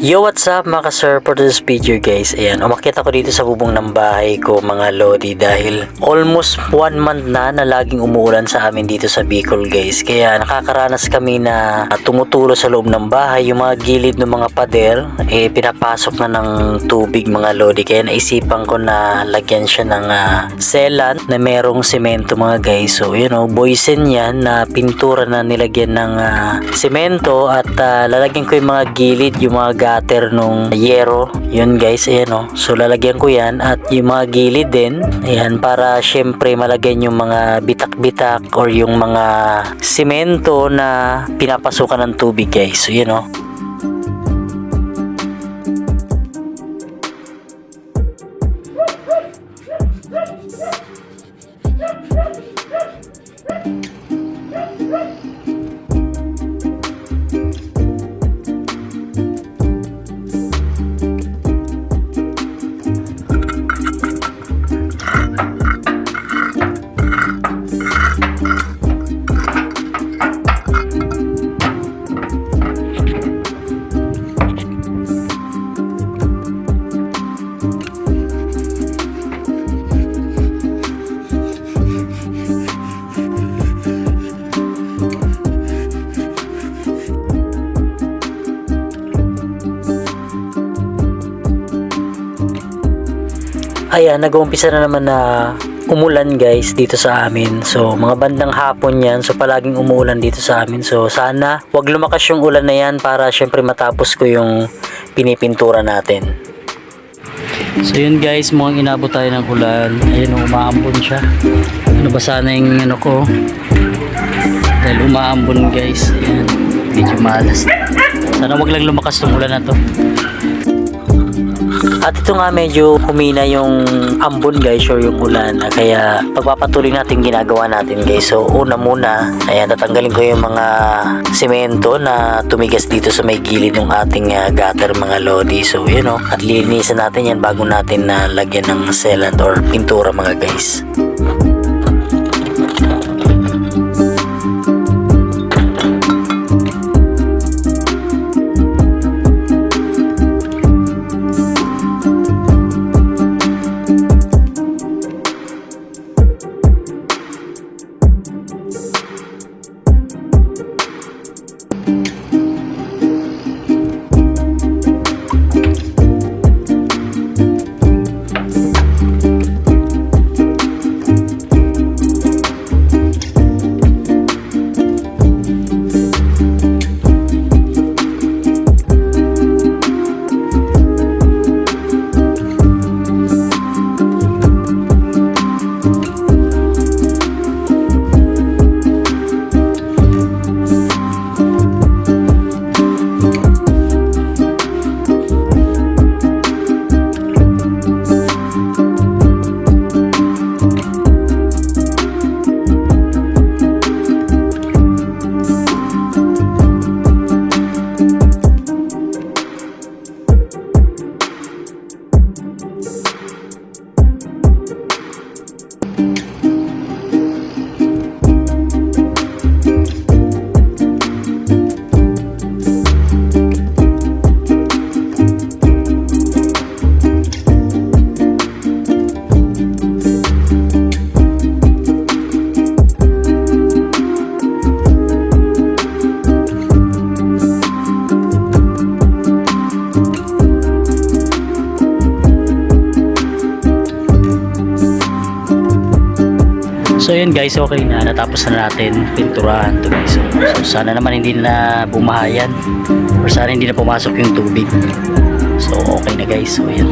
Yo, what's up mga ka-sir for this video guys? Ayan, umakyat ako dito sa bubong ng bahay ko mga lodi dahil almost one month na na laging umuulan sa amin dito sa Bicol guys. Kaya nakakaranas kami na tumutulo sa loob ng bahay yung mga gilid ng mga pader eh pinapasok na ng tubig mga lodi. Kaya naisipan ko na lagyan siya ng ah, sealant na merong semento mga guys. So you know, boysen yan na pintura na nilagyan ng ah, semento at ah, lalagyan ko yung mga gilid, yung mga gutter nung yero. Yun guys, ayan o. So lalagyan ko yan at yung mga gilid din, ayan para syempre malagyan yung mga bitak-bitak or yung mga semento na pinapasukan ng tubig guys. So yun o. Ayan, nag-uumpisa na naman na umulan guys dito sa amin. So, mga bandang hapon yan. So, palaging umuulan dito sa amin. So, sana wag lumakas yung ulan na yan para syempre matapos ko yung pinipintura natin. So, yun guys, mukhang inabot tayo ng ulan. Ayun, umaambon siya. Ano ba sana yung ano ko? Dahil umaambon guys. Ayan, medyo malas. Sana wag lang lumakas yung ulan na to. At ito nga medyo humina yung ambon guys or yung ulan. Kaya pagpapatuloy natin ginagawa natin guys. So una muna, ayan tatanggalin ko yung mga semento na tumigas dito sa may gilid ng ating ah, gutter mga lodi. So yun o, at lilinisan natin yan bago natin na lagyan ng sealant or pintura mga guys. So yun guys, okay na. Natapos na natin pinturahan to guys. So, so, sana naman hindi na bumahayan or sana hindi na pumasok yung tubig. So okay na guys. So yun.